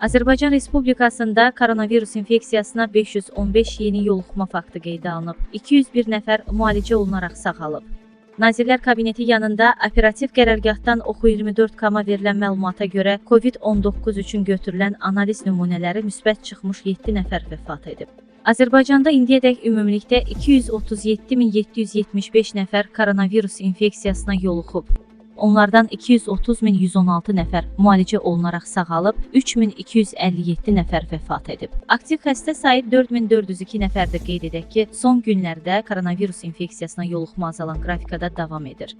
Azərbaycan Respublikasında koronavirus infeksiyasına 515 yeni yoluxma faktı qeydə alınıb. 201 nəfər müalicə olunaraq sağalıb. Nazirlər Kabineti yanında operativ qərargahdan Oxu 24 verilən məlumata görə COVID-19 üçün götürülən analiz nümunələri müsbət çıxmış 7 nəfər vəfat edib. Azərbaycanda indiyədək ümumilikdə 237775 nəfər koronavirus infeksiyasına yoluxub. Onlardan 230116 nəfər müalicə olunaraq sağalıb, 3257 nəfər vəfat edib. Aktiv xəstə sayı 4402 nəfərdir qeyd edək ki, son günlərdə koronavirus infeksiyasına yoluxma azalan qrafikada davam edir.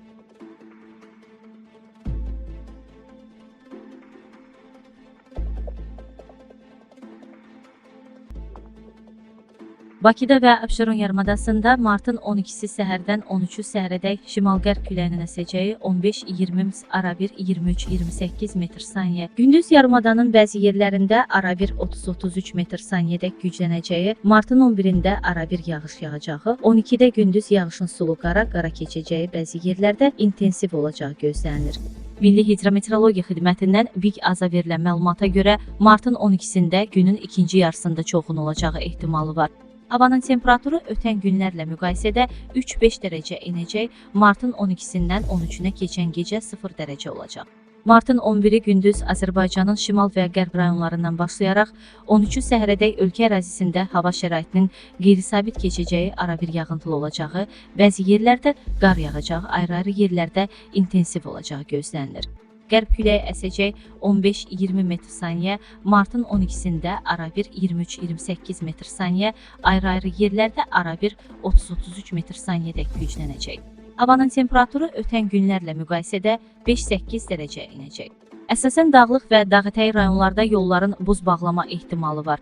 Bakıda və Abşeron yarımadasında martın 12-si səhərdən 13-ü səhərədək şimal-qərb küləyinin əsəcəyi 15-20 arabir 23-28 metr saniyə. Gündüz yarımadanın bəzi yerlərində arabir 30-33 metr saniyədək güclənəcəyi, martın 11-də arabir yağış yağacağı, 12-də gündüz yağışın sulu qara qara keçəcəyi bəzi yerlərdə intensiv olacağı gözlənilir. Milli Hidrometeorologiya Xidmətindən Big Aza verilən məlumata görə martın 12-sində günün ikinci yarısında çoxun olacağı ehtimalı var. Havanın temperaturu ötən günlərlə müqayisədə 3-5 dərəcə enəcək, martın 12-sindən 13-ünə keçən gecə 0 dərəcə olacaq. Martın 11-i gündüz Azərbaycanın şimal və qərb rayonlarından başlayaraq 13-ü səhərədək ölkə ərazisində hava şəraitinin qeyri-sabit keçəcəyi, arabir yağıntılı olacağı, bəzi yerlərdə qar yağacağı, ayrı-ayrı yerlərdə intensiv olacağı gözlənilir. Qərb küləyi əsəcək 15-20 metr saniyə, martın 12-sində arabir 23-28 metr saniyə, ayrı-ayrı yerlərdə arabir 30-33 metr saniyədək güclənəcək. Havanın temperaturu ötən günlərlə müqayisədə 5-8 dərəcə enəcək. Əsasən dağlıq və dağətəyi rayonlarda yolların buz bağlama ehtimalı var.